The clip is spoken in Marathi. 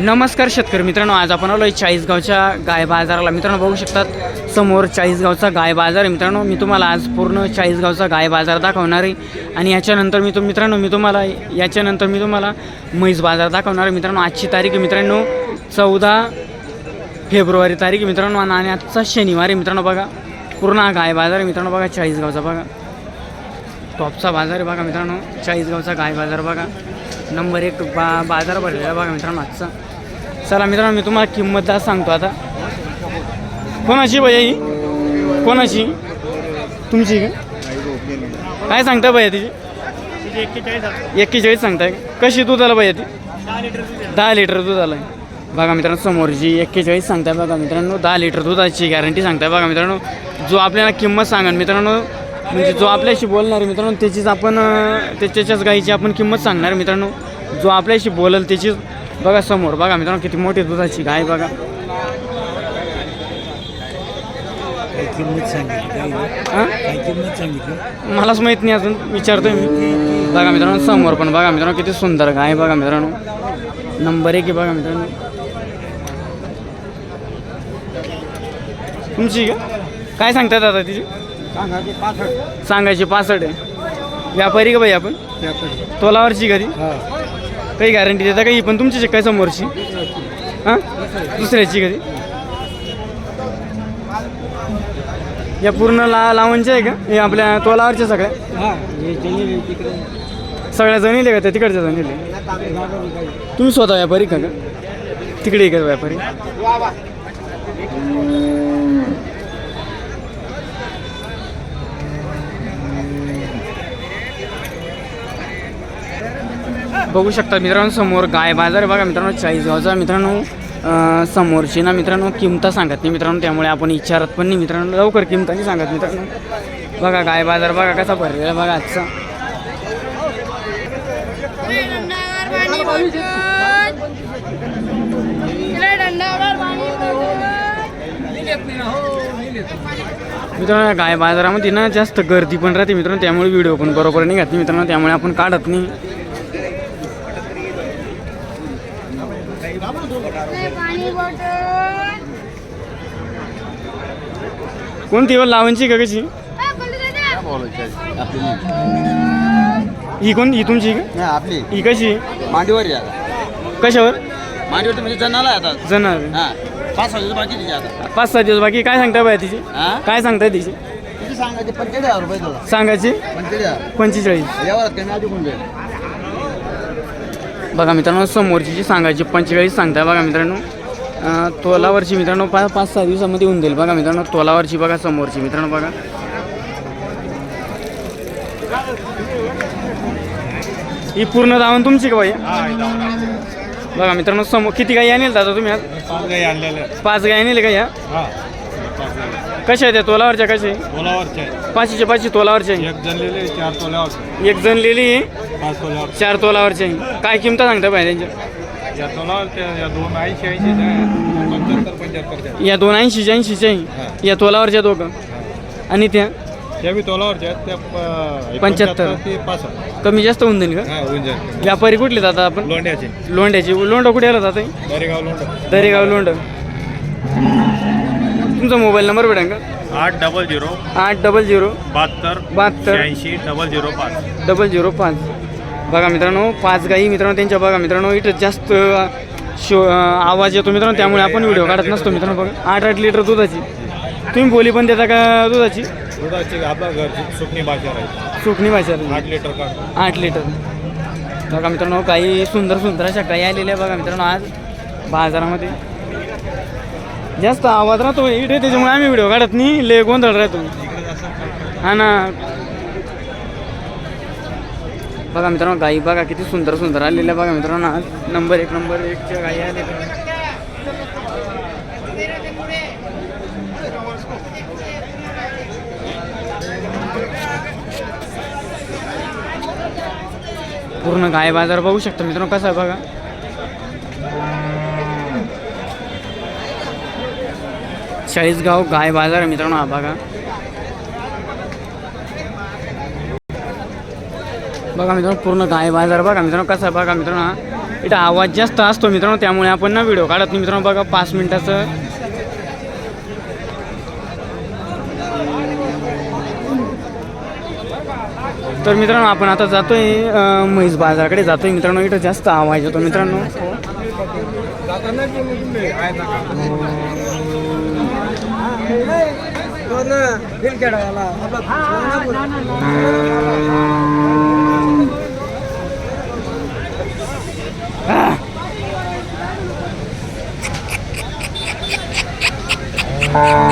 नमस्कार शेतकरी मित्रांनो आज आपण आलो आहे चाळीसगावच्या गाय बाजाराला. मित्रांनो बघू शकतात समोर चाळीसगावचा गाय बाजार आहे. मित्रांनो मी तुम्हाला आज पूर्ण चाळीसगावचा गाय बाजार दाखवणार आहे. आणि याच्यानंतर मी तो मित्रांनो मी तुम्हाला याच्यानंतर मी तुम्हाला म्हैस बाजार दाखवणार आहे. मित्रांनो आजची तारीख आहे मित्रांनो चौदा फेब्रुवारी तारीख आहे मित्रांनो. आणि आजचा शनिवार आहे मित्रांनो बघा. पूर्ण गाय बाजार आहे मित्रांनो बघा चाळीसगावचा बघा. टॉपचा बाजार आहे बघा मित्रांनो चाळीसगावचा गाय बाजार बघा. नंबर एक बा बाजार भरलेला आहे बघा मित्रांनो आजचा. चला मित्रांनो मी तुम्हाला किंमत आज सांगतो आता. कोणाची भैया ही? कोणाची? तुमची काय सांगता भैया तिची? एक्केचाळीस सांगताय कशी दुधाला भैया ती? दहा लिटर दुधाला आहे बघा मित्रांनो समोरची एक्केचाळीस सांगताय बघा मित्रांनो दहा लिटर दुधाची गॅरंटी सांगताय बघा मित्रांनो. जो आपल्याला किंमत सांगा मित्रांनो म्हणजे जो आपल्याशी बोलणार आहे मित्रांनो त्याचीच आपण अं, त्याच्याच्याच गाईची आपण किंमत सांगणार आहे मित्रांनो. जो आपल्याशी बोलल त्याचीच बघा समोर बघा मित्रांनो किती मोठी दुधाची गाय बघा. किंमत सांगितली हां? मलाच माहीत नाही अजून विचारतोय मी. बघा मित्रांनो समोर पण बघा मित्रांनो किती सुंदर गाय बघा मित्रांनो. नंबर एक बघा मित्रांनो. तुमची काय सांगतात दादा तिची? सांगायचे पासष्ट. आहे. व्यापारी का बाई आपण? तोलावरची कधी काही गॅरंटी देता काही पण तुमची काय समोरची? हां? दुसऱ्याची कधी या पूर्ण ला लावणच्या आहे का? हे आपल्या तोलावरच्या सगळ्या? सगळ्या जणीले का त्या? तिकडच्या जणीले? तुम्ही स्वतः व्यापारी का का तिकडे का व्यापारी. बघू शकता मित्रांनो समोर गाय बाजार बघा मित्रांनो चाळीसगावचा मित्रांनो. समोरची ना मित्रांनो किमता सांगत नाही मित्रांनो त्यामुळे आपण विचारत पण नाही मित्रांनो लवकर किंमता सांगत मित्रांनो. बघा गाय बाजार बघा कसा भरलेला आहे बघा आजचा. मित्रांनो या गाय बाजारामध्ये ना जास्त गर्दी पण राहते मित्रांनो त्यामुळे व्हिडिओ पण बरोबर नाही घातली मित्रांनो त्यामुळे आपण काढत नाही. कोणती वर लावांची का कशी? हा. ही कोण? ही तुमची का? आपली. ही कशी? मांडीवर आता कशावर? मांडीवर म्हणजे जनाला आता. जनावर. हा पाच हजार बाकी तिची आता. पाच सहा दिवस बाकी. काय सांगता बाय तिची? हा? काय सांगताय तिची? किती सांगायचे पंचेचाळीस हजार रुपये तुला. सांगायची? पंचेचाळीस पंचेचाळीस. यावर कमी आधी कोण बघा मित्रांनो समोरची जी सांगायची पंचेचाळीस सांगताय बघा मित्रांनो. तोलावरची मित्रांनो पाच पाच सहा दिवसामध्ये होऊन जाईल बघा मित्रांनो तोलावरची बघा समोरची मित्रांनो बघा. ही पूर्ण धावून तुमची का बाई बघा मित्रांनो समोर किती गाई आणेल दादा तुम्ही आज? पाच गाई आणलेल्या पाच गाई आणेल का या? हा. कशा आहेत त्या तोलावरच्या कशा आहे? तोलावरचे पाचशेचे पाचशे तोलावरचे. एक जनलेले चार तोल्यावर एक जण लिहिली पाच तोल्यावर चार तोलावरचे. काय किंमत सांगता बाई त्यांच्या? या तोलावरच्या या दोन ऐंशी ऐंशी पंच्याहत्तरच्या या दोन ऐंशीच्या ऐंशीच्या या तोलावरच्या दोघं. आणि त्या? त्या बी तोलावरच्या त्या पंच्याहत्तर. कमी जास्त होऊन जाईल का? हा होऊन जाईल. व्यापारी कुठले जातात आपण? लोंड्याचे लोंड्याची लोंड कुठे आला जाते दरेगाव लोंड दरेगाव लोंड तुमचा मोबाईल नंबर भेटेल का? आठ डबल झिरो आठ डबल झिरो बहात्तर बहात्तर ऐंशी डबल झिरो पाच. डबल झिरो पाच. बघा मित्रांनो पाच गाई मित्रांनो त्यांच्या बघा मित्रांनो इथं जास्त अ, शो अ, आवाज येतो मित्रांनो त्यामुळे आपण व्हिडिओ काढत नसतो मित्रांनो बघा. आठ आठ लिटर दुधाची. तुम्ही बोली पण देता का दुधाची? सुकणी सुकणी भाषा आठ लिटर आठ लिटर. बघा मित्रांनो काही सुंदर सुंदर अशा गाई आलेल्या बघा मित्रांनो आज बाजारामध्ये. जास्त आवाज राहतो इथे त्याच्यामुळे आम्ही व्हिडिओ काढत नाही. लय गोंधळ राहतो. हा ना. बघा मित्रांनो गाई बघा किती सुंदर सुंदर आलेल्या बघा मित्रांनो. आज नंबर एक नंबर एकच्या गाई आलेल्या पूर्ण गाय बाजार बघू शकता मित्रांनो कसा आहे बघा. चाळीसगाव गाय बाजार मित्रांनो हा बघा. बघा मित्रांनो पूर्ण गाय बाजार बघा मित्रांनो कसा बघा मित्रांनो इथं आवाज जास्त असतो मित्रांनो त्यामुळे आपण ना व्हिडिओ काढत नाही. मित्रांनो बघा पाच मिनिटाचं. तर मित्रांनो आपण आता जातोय म्हैस बाजाराकडे. जातोय मित्रांनो इथं जास्त आवाज येतो मित्रांनो. Ah.